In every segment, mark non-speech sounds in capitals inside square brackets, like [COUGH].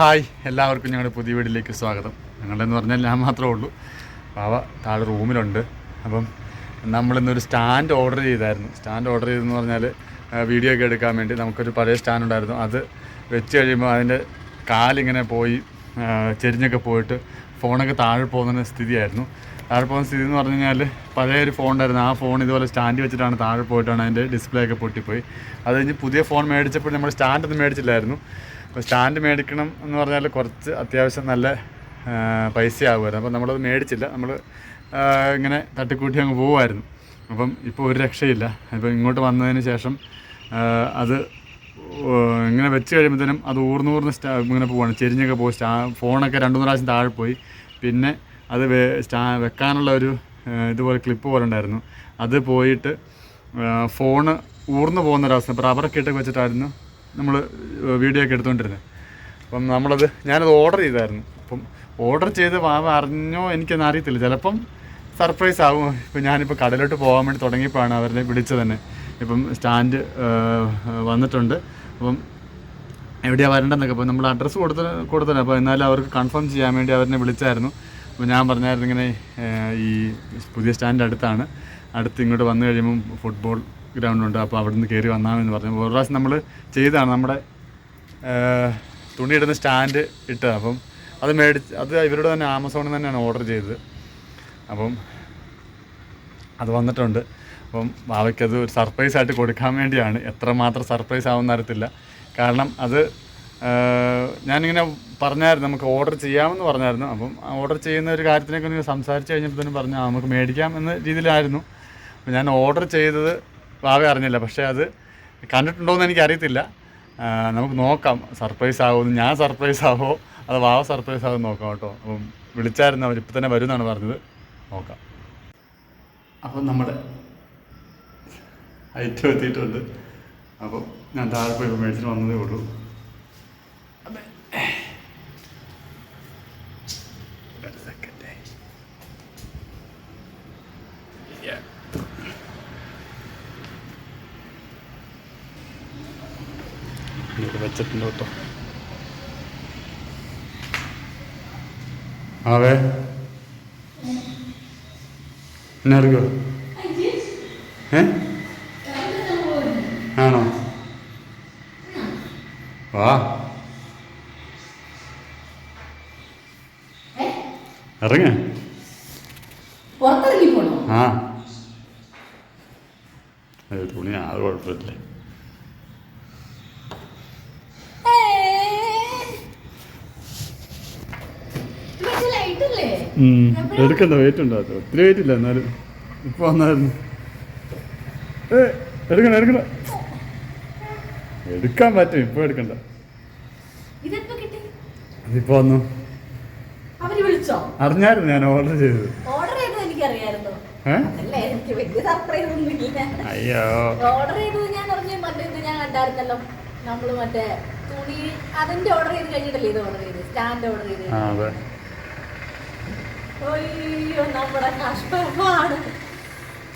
Hi എല്ലാവർക്കും ഞങ്ങളുടെ പുതിയ വീട്ടിലേക്ക് സ്വാഗതം. ഞങ്ങളെന്ന് പറഞ്ഞാൽ ഞാൻ മാത്രമേ ഉള്ളൂ. പാവ താഴെ റൂമിലുണ്ട്. അപ്പം നമ്മളിന്നൊരു സ്റ്റാൻഡ് ഓർഡർ ചെയ്തായിരുന്നു. സ്റ്റാൻഡ് ഓർഡർ ചെയ്തെന്ന് പറഞ്ഞാൽ വീഡിയോ ഒക്കെ എടുക്കാൻ വേണ്ടി നമുക്കൊരു പഴയ സ്റ്റാൻഡ് ഉണ്ടായിരുന്നു. അത് വെച്ച് കഴിയുമ്പോൾ അതിന്റെ കാലിങ്ങനെ പോയി ചെരിഞ്ഞൊക്കെ പോയിട്ട് ഫോണൊക്കെ താഴെ പോകുന്ന സ്ഥിതിയായിരുന്നു. താഴെ പോകുന്ന സ്ഥിതി എന്ന് പറഞ്ഞു കഴിഞ്ഞാൽ പഴയ ഒരു ഫോൺ ഉണ്ടായിരുന്നു. ആ ഫോൺ ഇതുപോലെ സ്റ്റാൻഡ് വെച്ചിട്ടാണ് താഴെ പോയിട്ടാണ് അതിന്റെ ഡിസ്പ്ലേ ഒക്കെ പൊട്ടിപ്പോയി. അത് കഴിഞ്ഞ് പുതിയ ഫോൺ മേടിച്ചപ്പോൾ നമ്മൾ സ്റ്റാൻഡൊന്നും മേടിച്ചില്ലായിരുന്നു. അപ്പോൾ സ്റ്റാൻഡ് മേടിക്കണം എന്ന് പറഞ്ഞാൽ കുറച്ച് അത്യാവശ്യം നല്ല പൈസ പൈസയാകുമായിരുന്നു. അപ്പോൾ നമ്മളത് മേടിച്ചില്ല. നമ്മൾ ഇങ്ങനെ തട്ടിക്കൂട്ടി അങ്ങ് പോകുമായിരുന്നു അപ്പം ഇപ്പോൾ ഒരു രക്ഷയില്ല. ഇപ്പോൾ ഇങ്ങോട്ട് വന്നതിന് ശേഷം അത് ഇങ്ങനെ വെച്ച് കഴിയുമ്പോഴത്തേനും അത് ഊർന്നൂർന്ന് സ്റ്റാ ഇങ്ങനെ പോവാണ്. ചെരിഞ്ഞൊക്കെ പോയി സ്റ്റാ ഫോണൊക്കെ രണ്ട് മൂന്ന് പ്രാവശ്യം താഴെ പോയി. പിന്നെ അത് വെ സ്റ്റാ വെക്കാനുള്ള ഒരു ഇതുപോലെ ക്ലിപ്പ് പോലെ ഉണ്ടായിരുന്നു. അത് പോയിട്ട് ഫോണ് ഊർന്നു പോകുന്ന ഒരവസ്ഥ ഇപ്പോൾ റബ്ബറൊക്കെ ഇട്ട് വെച്ചിട്ടായിരുന്നു. നമ്മൾ വീഡിയോ ഒക്കെ എടുത്തുകൊണ്ടിരുന്നത് അപ്പം നമ്മളത് ഞാനത് ഓർഡർ ചെയ്തായിരുന്നു. അപ്പം ഓർഡർ ചെയ്ത് വാവ അറിഞ്ഞോ എനിക്കൊന്നും അറിയത്തില്ല. ചിലപ്പം സർപ്രൈസ് ആകും ഇപ്പം ഞാനിപ്പോൾ കടലോട്ട് പോകാൻ വേണ്ടി തുടങ്ങിയപ്പോഴാണ് അവരെ വിളിച്ചത് തന്നെ ഇപ്പം സ്റ്റാൻഡ് വന്നിട്ടുണ്ട്. അപ്പം എവിടെയാണ് വരേണ്ടതെന്നൊക്കെ. അപ്പോൾ നമ്മൾ അഡ്രസ്സ് കൊടുത്ത കൊടുത്തത് അപ്പോൾ എന്നാലും അവർക്ക് കൺഫേം ചെയ്യാൻ വേണ്ടി അവരെ വിളിച്ചായിരുന്നു. അപ്പോൾ ഞാൻ പറഞ്ഞായിരുന്നു ഇങ്ങനെ ഈ പുതിയ സ്റ്റാൻഡ് അടുത്താണ്. അടുത്ത് ഇങ്ങോട്ട് വന്നു കഴിയുമ്പം ഫുട്ബോൾ ഗ്രൗണ്ടുണ്ട് അപ്പോൾ അവിടെ നിന്ന് കയറി വന്നാമെന്ന് പറഞ്ഞു. ഒരു പ്രാവശ്യം നമ്മൾ ചെയ്താണ്. നമ്മുടെ തുണിയിടുന്ന സ്റ്റാൻഡ് ഇട്ടത്. അപ്പം അത് മേടിച്ച് അത് ഇവരുടെ തന്നെ ആമസോണിൽ തന്നെയാണ് ഓർഡർ ചെയ്തത്. അപ്പം അത് വന്നിട്ടുണ്ട്. അപ്പം ബാവയ്ക്കത് ഒരു സർപ്രൈസ് ആയിട്ട് കൊടുക്കാൻ വേണ്ടിയാണ്. എത്രമാത്രം സർപ്രൈസ് ആവുന്ന അറിയത്തില്ല. കാരണം അത് ഞാനിങ്ങനെ പറഞ്ഞായിരുന്നു. നമുക്ക് ഓർഡർ ചെയ്യാമെന്ന് പറഞ്ഞായിരുന്നു. അപ്പം ഓർഡർ ചെയ്യുന്ന ഒരു കാര്യത്തിനൊക്കെ സംസാരിച്ച് തന്നെ പറഞ്ഞു "ആ, നമുക്ക് മേടിക്കാം എന്ന രീതിയിലായിരുന്നു. ഞാൻ ഓർഡർ ചെയ്തത് ബാവ അറിഞ്ഞില്ല. പക്ഷേ അത് കണ്ടിട്ടുണ്ടോയെന്ന് എനിക്ക് അറിയത്തില്ല നമുക്ക് നോക്കാം. സർപ്രൈസ് ആവുമെന്ന് ഞാൻ സർപ്രൈസ് ആവോ? അത് വാവ സർപ്രൈസ് ആവും നോക്കാം കേട്ടോ. അപ്പം വിളിച്ചായിരുന്നു അവർ ഇപ്പം തന്നെ വരുമെന്നാണ് പറഞ്ഞത്. നോക്കാം. അപ്പം നമ്മുടെ ഐറ്റം എത്തിയിട്ടുണ്ട്. അപ്പം ഞാൻ താഴെ പോയി മേടിച്ചിട്ട് വന്നതേ ഉള്ളൂ. ഇത് വെച്ചിട്ടുണ്ട് കേട്ടോ. ആവേ. എന്നാ എടുക്കോ? ഏ? ആണോ? വാ. ഇറങ്ങ. ആ. തുണി ആ കുഴപ്പമില്ല. എടുക്കണ്ട വെയിറ്റ് ഉണ്ടോ അത് ഒത്തിരി വെയിറ്റ് ഇല്ല എന്നാലും. ഇപ്പൊ വന്നായിരുന്നു. ഏ എടുക്കണ്ട എടുക്കണ്ട. എടുക്കാൻ പറ്റും ഇപ്പൊ എടുക്കണ്ട. അതിപ്പോ വന്നു. അറിഞ്ഞായിരുന്നു ഞാൻ ഓർഡർ ചെയ്തത്. അയ്യോ. ഓർഡർ ചെയ്തത് ഞാൻ അറിഞ്ഞു മറ്റേ ഇത് ഞാൻ കണ്ടായിരുന്നല്ലോ. നമ്മൾ മറ്റേ തുണി അതിന്റെ ഓർഡർ ചെയ്ത് കഴിഞ്ഞിട്ടല്ലേ ഇത് ഓർഡർ ചെയ്ത് സ്റ്റാൻഡ് ഓർഡർ ചെയ്ത് അയ്യോ നമ്മുടെ കഷ്ടപ്പാട്.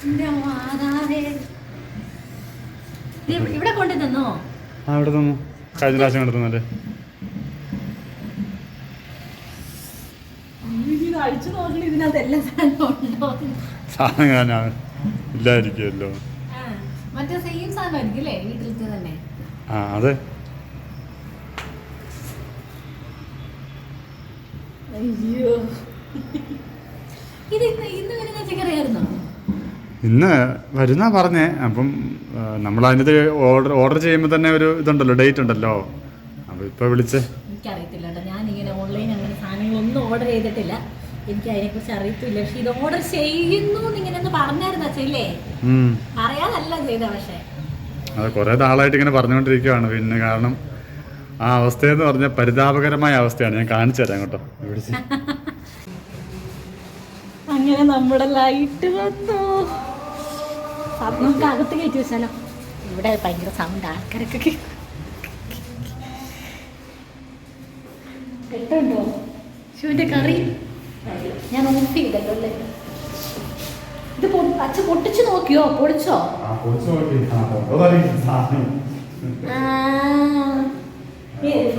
എന്റെ മാതാവേ ഇവിടെ- കൊണ്ടു തന്നോ? ആ ഇവിടെ തന്നു. കഴിഞ്ഞ പ്രാവശ്യം കൊണ്ടുതന്നല്ലേ ഇത് അടിച്ചു നോക്കണ. ഇതിനകത്ത് എല്ലാ സാധനവും ഇല്ലായിരിക്കുമല്ലോ. മറ്റേ സെയിം സാധനമായിരിക്കും അല്ലേ? വീട്ടിലത്തെ തന്നെ. ആ അതെ. അയ്യോ. ഇത് ഇന്ന് വരുന്ന ചിക്കറിയായിരുന്നോ ഇന്ന് വരുന്നാ പറഞ്ഞേ. അപ്പം നമ്മൾ അതിന്റെ ഓർഡർ ഓർഡർ ചെയ്യുമ്പോൾ തന്നെ ഒരു ഇതുണ്ടല്ലോ ഡേറ്റ് ഉണ്ടല്ലോ. അപ്പോൾ ഇപ്പോൾ വിളിച്ച്. എനിക്കറിയത്തില്ല കേട്ടോ. ഞാൻ ഇങ്ങനെ ഓൺലൈൻ അങ്ങനെ സാധനങ്ങളൊന്നും ഓർഡർ ചെയ്തിട്ടില്ല. എനിക്ക് അതിനെക്കുറിച്ച് അറിയത്തില്ല. പക്ഷെ ഇത് ഓർഡർ ചെയ്യുന്നു ഇങ്ങനെ ഒന്ന് പറഞ്ഞായിരുന്നു അച്ഛല്ലേ. അറിയാതല്ല ചെയ്ത പക്ഷേ. അത് കുറേ നാളായിട്ട് ഇങ്ങനെ പറഞ്ഞുകൊണ്ടിരിക്കുകയാണ് പിന്നെ കാരണം ആ അവസ്ഥയെന്ന് പറഞ്ഞാൽ പരിതാപകരമായ അവസ്ഥയാണ്. ഞാൻ കാണിച്ചു തരാം കേട്ടോ. [LAUGHS] അങ്ങനെ നമ്മുടെ ലൈറ്റ് വന്നു. നമുക്ക് അകത്ത് കയറ്റി വെച്ചാലോ? ഇവിടെ ഭയങ്കര സൗണ്ട് ആൾക്കാരൊക്കെ കേ- കേട്ടോ ശിവന്റെ കറി. ഞാൻ ഓഫ് ചെയ്തല്ലോ അല്ലേ? ഇത് അച്ഛ പൊട്ടിച്ചു നോക്കിയോ? പൊളിച്ചോ? ആ, പൊളിച്ച് നോക്കി. ആ, സാധനം.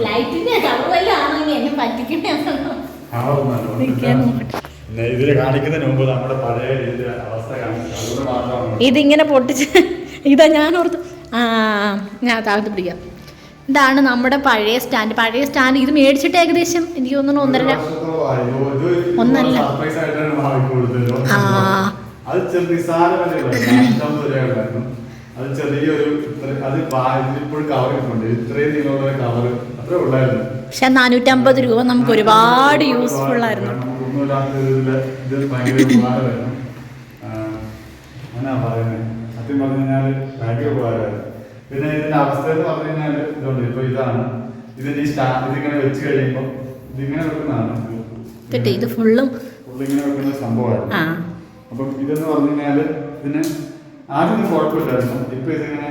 ലൈറ്റിന്റെ കളർ വല്ലതും ആണോ ഇനി? എന്നെ പറ്റിക്കണേ. നോക്കട്ടെ. ഇതിൽ കാണിക്കുന്നതിന് മുമ്പ് നമ്മുടെ പഴയ ഇതിന്റെ അവസ്ഥ കാണിച്ചു ഇതിങ്ങനെ പൊട്ടിച്ച് [LAUGHS] ഇതാ ഞാൻ ഓർത്തു ആ ഞാൻ താഴ്ത്തി പിടിക്കാം. ഇതാണ് നമ്മുടെ പഴയ സ്റ്റാൻഡ്. പഴയ സ്റ്റാൻഡ് ഇത് മേടിച്ചിട്ട് ഏകദേശം എനിക്ക് തോന്നുന്നു ഒന്നര ഒന്നല്ല. ആ. അത് ചെറിയ അത് ചെറിയൊരു അത് ഇപ്പോഴും കവർ ഇട്ടുണ്ട് ഇത്രയും നീളമുള്ള കവർ അത്രേ ഉള്ളായിരുന്നു. പക്ഷെ നാനൂറ്റമ്പത് രൂപ നമുക്ക് ഒരുപാട് യൂസ്ഫുൾ ആയിരുന്നു. ഇതിൽ ഇത് ഭയങ്കര ഉപകാരമായിരുന്നു. അങ്ങനാ പറയുന്നത് സത്യം പറഞ്ഞു കഴിഞ്ഞാൽ ഭയങ്കര ഉപകാരമായിരുന്നു. പിന്നെ ഇതിന്റെ അവസ്ഥ എന്ന് പറഞ്ഞു കഴിഞ്ഞാൽ ഇതുണ്ട്. ഇപ്പൊ ഇതാണ്. ഇതിന്റെ ഈ സ്റ്റാ ഇതിങ്ങനെ വെച്ച് കഴിയുമ്പോൾ ഇതിങ്ങനെ വെക്കുന്നതാണ്. കേട്ടോ ഇത് ഫുള്ളും ഫുള്ളിങ്ങനെ വെക്കുന്ന ആ. അപ്പം ഇതെന്ന് പറഞ്ഞു കഴിഞ്ഞാൽ ഇതിന് ആദ്യം കുഴപ്പമില്ലായിരുന്നു. ഇപ്പൊ ഇതിങ്ങനെ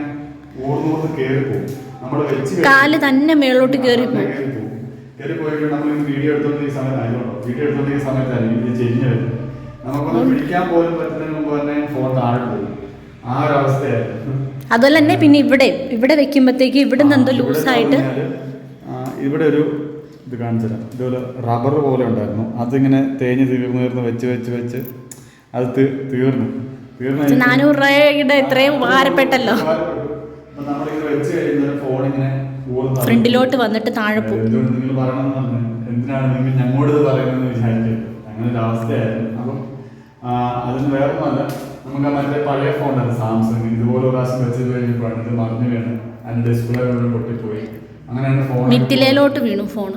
ഊർന്നൂർന്ന് കയറി പോകും നമ്മൾ വെച്ച് കാൽ തന്നെ മേളോട്ട് കയറി പോകും കയറി പോയിട്ട് നമ്മൾ വീഡിയോ എടുത്തോണ്ടിരിക്കുന്ന സമയത്ത് ആയതുകൊണ്ടോ വീഡിയോ എടുത്തോണ്ടിരിക്കുന്ന സമയത്തായിരിക്കും ഇത് ചെരിഞ്ഞ് വരുന്നത് നമുക്കൊന്ന് പിടിക്കാൻ പോലും പറ്റുന്നതിന് മുമ്പ് തന്നെ ഫോൺ താഴെ പോയി ആ ഒരു അവസ്ഥയായിരുന്നു. അതുപോലെ തന്നെ പിന്നെ ഇവിടെ ഇവിടെ വെക്കുമ്പോഴത്തേക്ക് ഇവിടെ എന്തോ ലൂസ് ആയിട്ട് ലൂസായിട്ട് ഇവിടെ ഒരു ഇത് കാണിച്ചില്ല ഇതുപോലെ റബ്ബർ പോലെ ഉണ്ടായിരുന്നു. അതിങ്ങനെ തേഞ്ഞ് തീർന്നു തീർന്ന് വെച്ച് വെച്ച് വെച്ച് അത് തീർന്നു. തീർന്നു നാനൂറ് രൂപയുടെ ഇത്രയും ഉപകാരപ്പെട്ടല്ലോ. നമ്മളിങ്ങനെ വെച്ച് കഴിഞ്ഞാൽ ഫോൺ ഇങ്ങനെ ഊർന്ന് ഇറങ്ങും. ഫ്രണ്ടിലോട്ട് വന്നിട്ട് താഴെ പോകും എന്തിനാണ് നിങ്ങൾ ഞങ്ങളോട് വിചാരിക്കും അങ്ങനെ ഒരു അവസ്ഥയായിരുന്നു. അപ്പം ആ, അതിന് വേറെ ഒന്നുമല്ല നമുക്ക് മറ്റേ പഴയ ഫോണാണ് സാംസങ് ഇതുപോലെ ഒരു പ്രാവശ്യം വെച്ച് കഴിഞ്ഞപ്പോഴാണ് ഇത് മറിഞ്ഞു വീണ്. അതിന്റെ ഡിസ്പ്ലേ പൊട്ടിപ്പോയി. അങ്ങനെയാണ് ഫോൺ വീണു ഫോൺ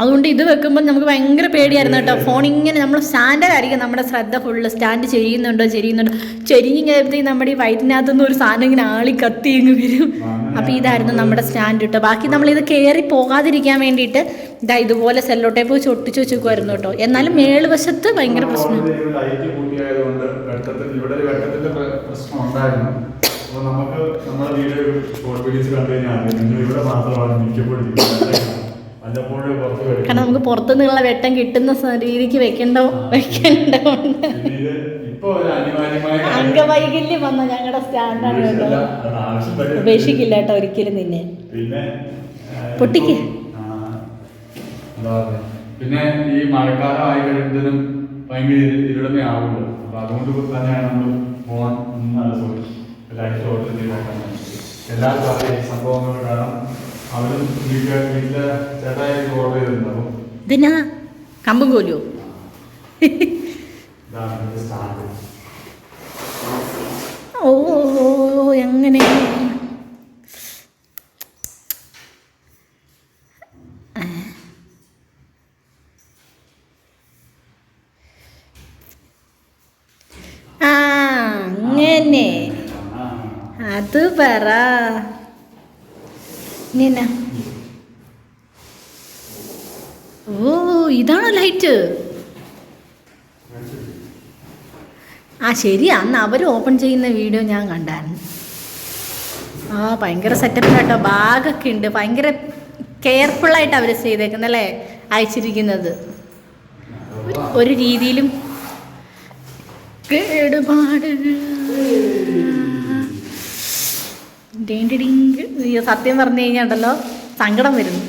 അതുകൊണ്ട് ഇത് വെക്കുമ്പോൾ നമുക്ക് ഭയങ്കര പേടിയായിരുന്നു കേട്ടോ. ഫോൺ ഇങ്ങനെ നമ്മൾ സ്റ്റാൻഡായിരിക്കും നമ്മുടെ ശ്രദ്ധ ഫുള്ള് സ്റ്റാൻഡ് ചെയ്യുന്നുണ്ടോ ചെയ്യുന്നുണ്ടോ ചെരിഞ്ഞിങ്ങനത്തേക്ക് നമ്മുടെ ഈ വയറ്റിനകത്തുനിന്ന് ഒരു സാധനം ഇങ്ങനെ ആളി കത്തി ഇങ്ങ് വരും. അപ്പോൾ ഇതായിരുന്നു നമ്മുടെ സ്റ്റാൻഡ് കേട്ടോ. ബാക്കി നമ്മളിത് കയറി പോകാതിരിക്കാൻ വേണ്ടിയിട്ട് ഇതാ ഇതുപോലെ സെല്ലോ ടേപ്പ് വെച്ച് ഒട്ടിച്ച് വെച്ചേക്കുമായിരുന്നു കേട്ടോ. എന്നാലും മേളുവശത്ത് ഭയങ്കര പ്രശ്നം. നമുക്ക് നമ്മുടെ വീട് ഷോർട്ട് വീഡിയോസ് കണ്ടു കഴിഞ്ഞാൽ അറിയാം. നിങ്ങൾ ഇവിടെ മാത്രമാണ് മിക്കപ്പോഴും കാരണം നമുക്ക് പുറത്തുനിന്നുള്ള വെട്ടം കിട്ടുന്ന രീതിക്ക് വെക്കണ്ടോ വെക്കണ്ടോ. അംഗവൈകല്യം വന്ന ഞങ്ങളുടെ സ്റ്റാൻഡാണ് കേട്ടോ. ഉപേക്ഷിക്കില്ല കേട്ടോ ഒരിക്കലും നിന്നെ. പിന്നെ പൊട്ടിക്ക്. പിന്നെ ഈ മഴക്കാലം ആയി കഴിയുന്നതിനും ഭയങ്കര ഇരു- ഇരുളമയാവുമല്ലോ അപ്പൊ അതുകൊണ്ട് തന്നെയാണ് നമ്മൾ ഫോൺ നല്ല സോറി ലൈറ്റ് ഓർഡർ ചെയ്താക്കാൻ എല്ലാവർക്കും അറിയാം ഈ സംഭവങ്ങൾ കാരണം അവരും വീട്ടിലെ ചേട്ടായി ഓർഡർ ചെയ്തിട്ടുണ്ട്. അപ്പം ഇതെന്നാ കമ്പും കോലിയോ ഓ എങ്ങനെ? ആ അങ്ങനെ. അത് പറ. ഇങ്ങനെ ഓ ഇതാണോ ലൈറ്റ്? ആ ശരി. അന്ന് അവർ ഓപ്പൺ ചെയ്യുന്ന വീഡിയോ ഞാൻ കണ്ടായിരുന്നു. ആ ഭയങ്കര സെറ്റപ്പ് കേട്ടോ ബാഗൊക്കെ ഉണ്ട്. ഭയങ്കര കെയർഫുള്ളായിട്ട് അവർ ചെയ്തേക്കുന്നല്ലേ അയച്ചിരിക്കുന്നത്. ഒരു രീതിയിലും കേടുപാട് അയ്യോ സത്യം പറഞ്ഞു കഴിഞ്ഞാണ്ടല്ലോ സങ്കടം വരുന്നു.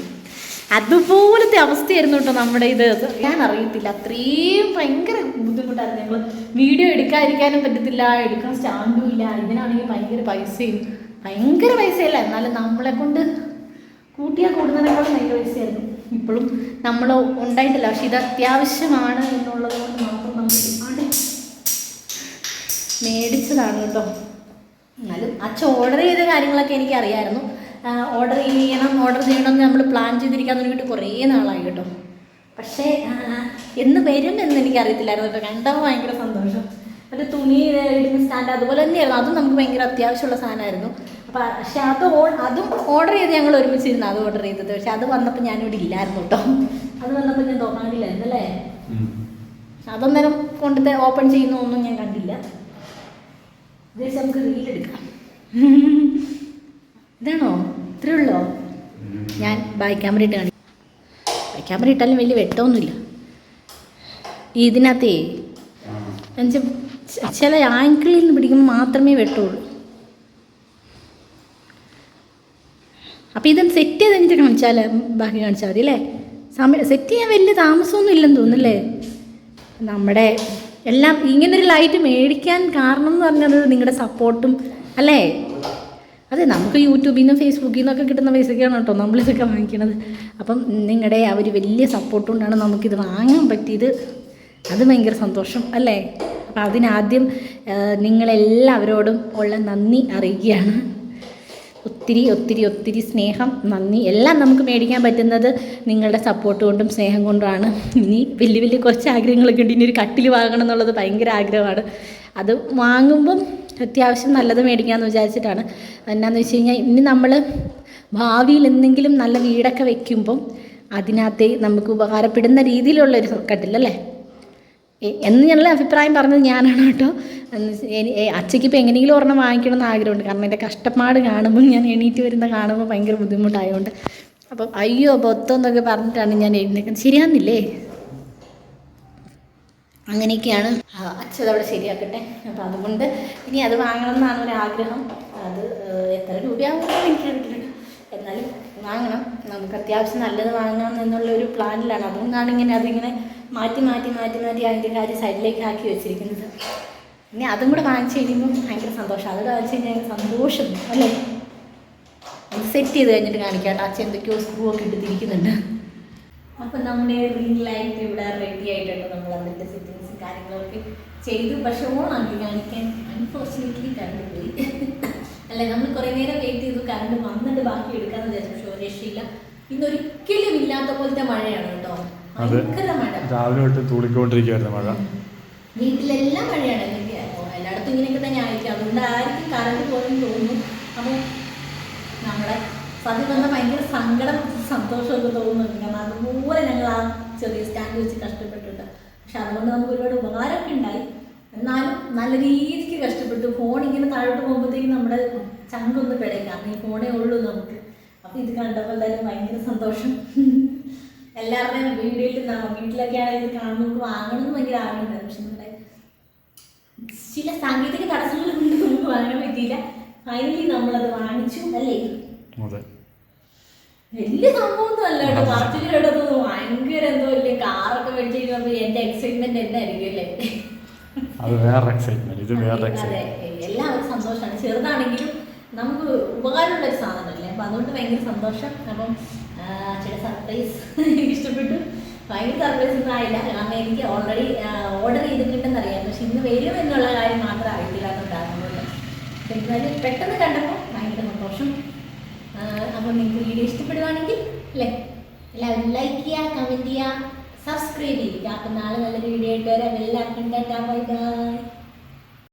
അതുപോലത്തെ അവസ്ഥയായിരുന്നു കേട്ടോ നമ്മുടെ ഇത്. ഞാൻ അറിയത്തില്ല. അത്രയും ഭയങ്കര ബുദ്ധിമുട്ടായിരുന്നു. ഞങ്ങൾ വീഡിയോ എടുക്കാതിരിക്കാനും പറ്റത്തില്ല. എടുക്കാൻ സ്റ്റാൻഡും ഇല്ല. ഇതിനാണെങ്കിൽ ഭയങ്കര പൈസയും. ഭയങ്കര പൈസയല്ല. എന്നാലും നമ്മളെ കൊണ്ട് കൂട്ടിയാൽ കൂടുന്നതിനേക്കാളും ഭയങ്കര പൈസയായിരുന്നു. ഇപ്പോഴും നമ്മൾ ഉണ്ടായിട്ടില്ല. പക്ഷെ ഇത് അത്യാവശ്യമാണ് എന്നുള്ളത് കൊണ്ട് മാത്രം നമ്മൾ മേടിച്ചതാണ് കേട്ടോ. എന്നാലും അച്ഛൻ ഓർഡർ ചെയ്ത കാര്യങ്ങളൊക്കെ എനിക്ക് അറിയാമായിരുന്നു ഓർഡർ ചെയ്യണം ഓർഡർ ചെയ്യണം എന്ന് നമ്മൾ പ്ലാൻ ചെയ്തിരിക്കാൻ തുടങ്ങിയിട്ട് കുറേ നാളായി കേട്ടോ. പക്ഷേ എന്ന് വരും എന്ന് എനിക്ക് അറിയത്തില്ലായിരുന്നു കേട്ടോ. കണ്ടപ്പോൾ ഭയങ്കര സന്തോഷം. ഒരു തുണി ഇടുന്ന സ്റ്റാൻഡ് അതുപോലെ തന്നെയായിരുന്നു. അതും നമുക്ക് ഭയങ്കര അത്യാവശ്യമുള്ള സാധനമായിരുന്നു. അപ്പോൾ പക്ഷെ അത് ഓ- അതും ഓർഡർ ചെയ്ത് ഞങ്ങൾ ഒരുമിച്ചിരുന്നു അത് ഓർഡർ ചെയ്തത്. പക്ഷെ അത് വന്നപ്പോൾ ഞാനിവിടെ ഇല്ലായിരുന്നു കേട്ടോ. അത് വന്നപ്പോൾ ഞാൻ തോന്നാറില്ലായിരുന്നു അല്ലേ? അതൊന്നേരം കൊണ്ടുത്തെ ഓപ്പൺ ചെയ്യുന്നൊന്നും ഞാൻ കണ്ടില്ല. നമുക്ക് റീലെടുക്കാം ഇതാണോ? ഇത്രേ ഉള്ളോ ഞാൻ ബൈ ക്യാമറ ഇട്ട് കാണിക്കാം. ബൈ ക്യാമറ ഇട്ടാലും വലിയ വെട്ടമൊന്നുമില്ല. ഇതിനകത്തേ എന്നുവെച്ചാൽ ചില ആങ്കിളിൽ നിന്ന് പിടിക്കുമ്പോൾ മാത്രമേ വെട്ടുള്ളൂ. അപ്പോൾ ഇതൊന്ന് സെറ്റ് ചെയ്ത് കഴിഞ്ഞിട്ട് കാണിച്ചാൽ ബാക്കി കാണിച്ചാൽ മതി അല്ലേ? സമയം സെറ്റ് ചെയ്യാൻ വലിയ താമസമൊന്നും ഇല്ലെന്ന് തോന്നുന്നല്ലേ നമ്മുടെ എല്ലാം ഇങ്ങനൊരു ലൈറ്റ് മേടിക്കാൻ കാരണം എന്ന് പറഞ്ഞത് നിങ്ങളുടെ സപ്പോർട്ടും അല്ലേ? അതെ നമുക്ക് യൂട്യൂബിൽ നിന്നും ഫേസ്ബുക്കിൽ നിന്നൊക്കെ കിട്ടുന്ന പൈസയ്ക്കാണ് കേട്ടോ നമ്മളിതൊക്കെ വാങ്ങിക്കണത്. അപ്പം നിങ്ങളുടെ ആ ഒരു വലിയ സപ്പോർട്ട് കൊണ്ടാണ് നമുക്കിത് വാങ്ങാൻ പറ്റിയത്. അത് ഭയങ്കര സന്തോഷം അല്ലേ? അപ്പം അതിനാദ്യം നിങ്ങളെല്ലാവരോടും ഉള്ള നന്ദി അറിയിക്കുകയാണ്. ഒത്തിരി ഒത്തിരി ഒത്തിരി സ്നേഹം നന്ദി. എല്ലാം നമുക്ക് മേടിക്കാൻ പറ്റുന്നത് നിങ്ങളുടെ സപ്പോർട്ട് കൊണ്ടും സ്നേഹം കൊണ്ടുമാണ് ഇനി വലിയ വലിയ കുറച്ച് ആഗ്രഹങ്ങളൊക്കെ ഉണ്ട്. ഇനി ഒരു കട്ടിൽ വാങ്ങണം എന്നുള്ളത് ഭയങ്കര ആഗ്രഹമാണ്. അത് വാങ്ങുമ്പം അത്യാവശ്യം നല്ലത് മേടിക്കാമെന്ന് വിചാരിച്ചിട്ടാണ്. എന്നാന്ന് വെച്ച് കഴിഞ്ഞാൽ ഇനി നമ്മൾ ഭാവിയിൽ എന്തെങ്കിലും നല്ല വീടൊക്കെ വെക്കുമ്പം അതിനകത്ത് നമുക്ക് ഉപകാരപ്പെടുന്ന രീതിയിലുള്ളൊരു കട്ടിലല്ലേ? എ- എന്ന് ഞാനുള്ള അഭിപ്രായം പറഞ്ഞത് ഞാനാണ് കേട്ടോ. അച്ചയ്ക്ക് ഇപ്പോൾ എങ്ങനെയെങ്കിലും ഒരെണ്ണം വാങ്ങിക്കണം എന്ന് ആഗ്രഹമുണ്ട്. കാരണം എന്റെ കഷ്ടപ്പാട് കാണുമ്പോൾ ഞാൻ എണീറ്റ് വരുന്ന കാണുമ്പോൾ ഭയങ്കര ബുദ്ധിമുട്ടായതുകൊണ്ട് അപ്പം അയ്യോ ബൊത്തം എന്നൊക്കെ പറഞ്ഞിട്ടാണ് ഞാൻ എഴുന്നേക്കുന്നത്. ശരിയാന്നില്ലേ അങ്ങനെയൊക്കെയാണ്. അച്ഛൻ അവിടെ ശരിയാക്കട്ടെ. അപ്പോൾ അതുകൊണ്ട് ഇനി അത് വാങ്ങണം എന്നാണ് ഒരു ആഗ്രഹം. അത് എത്ര എത്ര രൂപയാകുമെന്ന് എനിക്കറിയില്ല എന്നാലും വാങ്ങണം. നമുക്ക് അത്യാവശ്യം നല്ലത് വാങ്ങണം എന്നുള്ള ഒരു പ്ലാനിലാണ് അതുകൊണ്ടാണ് ഇങ്ങനെ അതിങ്ങനെ മാറ്റി മാറ്റി മാറ്റി മാറ്റി അതിന്റെ കാര്യം സൈഡിലേക്ക് ആക്കി വെച്ചിരിക്കുന്നത്. ഇനി അതും കൂടെ വാങ്ങിച്ചു കഴിയുമ്പോൾ ഭയങ്കര സന്തോഷം. അതുകൂടെ വാങ്ങിച്ചു കഴിഞ്ഞാൽ സന്തോഷം അല്ലേ? അത് സെറ്റ് ചെയ്ത് കഴിഞ്ഞിട്ട് കാണിക്കാം. അച്ഛൻ എന്തൊക്കെയോ സ്ക്രൂ ഒക്കെ ഇട്ടിരിക്കുന്നുണ്ട്. അപ്പം നമ്മുടെ റിംഗ് ലൈറ്റ് ഇവിടെ റെഡി ആയിട്ടുണ്ട്. നമ്മൾ അതിന്റെ സെറ്റിങ്സും കാര്യങ്ങളൊക്കെ ചെയ്തു. പക്ഷെ ഓണാക്കി കാണിക്കാൻ അൺഫോർച്ചുനേറ്റ്ലി കറണ്ട് പോയി. അല്ല നമ്മൾ കുറേ നേരം വെയിറ്റ് ചെയ്തു. കറണ്ട് വന്നിട്ട് ബാക്കി എടുക്കാമെന്ന് വിചാരിച്ചു. ഒരു രക്ഷയില്ല. ഇന്നൊരിക്കലും ഇല്ലാത്ത പോലത്തെ മഴയാണ് കേട്ടോ. അതെ. രാവിലെ തൊട്ട് തൂളിക്കൊണ്ടിരിക്കുകയായിരുന്നു മഴ. വീട്ടിലെല്ലാം മഴയാണ് എല്ലായിടത്തും ഇങ്ങനെയൊക്കെ തന്നെ ആയിരിക്കും. അതുകൊണ്ടായിരിക്കും കറണ്ട് പോയെന്ന് തോന്നുന്നു. അപ്പോൾ നമ്മുടെ സത്യം പറഞ്ഞാൽ ഭയങ്കര സങ്കടം സന്തോഷമൊക്കെ തോന്നുന്നുണ്ട്. കാരണം അതുപോലെ ഞങ്ങൾ ആ ചെറിയ സ്റ്റാൻഡ് വെച്ച് കഷ്ടപ്പെട്ടിട്ട്. പക്ഷെ അതുകൊണ്ട് നമുക്ക് ഒരുപാട് ഉപകാരമൊക്കെ ഉണ്ടായി. എന്നാലും നല്ല രീതിക്ക് കഷ്ടപ്പെട്ടു. ഫോൺ ഇങ്ങനെ താഴോട്ട് പോകുമ്പോഴത്തേക്കും നമ്മുടെ ചങ്കൊന്ന് പിടയും ഈ ഫോണേ ഉള്ളൂ നമുക്ക്. അപ്പോൾ ഇത് കണ്ടപ്പോൾ എന്തായാലും ഭയങ്കര സന്തോഷം. എല്ലാവരുടെയും വീഡിയോയിൽ നമ്മ- വീട്ടിലൊക്കെ ആണെങ്കിൽ ഇത് കാണുമ്പോൾ നമുക്ക് വാങ്ങണമെന്ന് ഭയങ്കര ആഗ്രഹമുണ്ടായിരുന്നു പക്ഷെ നമ്മുടെ ചില സാങ്കേതിക തടസ്സങ്ങൾ കൊണ്ട് നമുക്ക് വാങ്ങാൻ പറ്റിയില്ല. ഫൈനലി നമ്മളത് വാങ്ങിച്ചു അല്ലേ? വലിയ സംഭവമൊന്നും അല്ല കേട്ടോ. പാർട്ടിയിലിടത്തൊന്നും ഭയങ്കര എന്തോ വലിയ കാറൊക്കെ വെച്ച് കഴിഞ്ഞാൽ എന്റെ എക്സൈറ്റ്മെന്റ് എന്തായിരിക്കും അല്ലേ? അത് വേറെ എക്സൈറ്റ്മെന്റ് ഇത് വേറെ എക്സൈറ്റ്മെന്റ് എല്ലാവർക്കും സന്തോഷമാണ്. ചെറുതാണെങ്കിലും നമുക്ക് ഉപകാരമുള്ള ഒരു സാധനമല്ലേ? അപ്പം അതുകൊണ്ട് ഭയങ്കര സന്തോഷം. അപ്പം ചില സർപ്രൈസ് ഇഷ്ടപ്പെട്ടു. ഭയങ്കര സർപ്രൈസ് ഒന്നും ആയില്ല. കാരണം എനിക്ക് ഓൾറെഡി ഓർഡർ ചെയ്തിട്ടുണ്ടെന്ന് അറിയാം പക്ഷെ ഇന്ന് വരും എന്നുള്ള കാര്യം മാത്രം അറിയത്തില്ല. എന്നുണ്ടാകുന്നുണ്ട് അപ്പം എന്തായാലും പെട്ടെന്ന് കണ്ടപ്പോൾ ഭയങ്കര സന്തോഷം. അപ്പം നിങ്ങൾക്ക് വീഡിയോ ഇഷ്ടപ്പെടുവാണെങ്കിൽ അല്ലേ? എല്ലാവരും ലൈക്ക് ചെയ്യുക കമന്റ് ചെയ്യുക സബ്സ്ക്രൈബ് ചെയ്യുക. അപ്പം നാളെ നല്ലൊരു വീഡിയോ ആയിട്ട് വരാം. എല്ലാവർക്കും ബൈ ബൈ.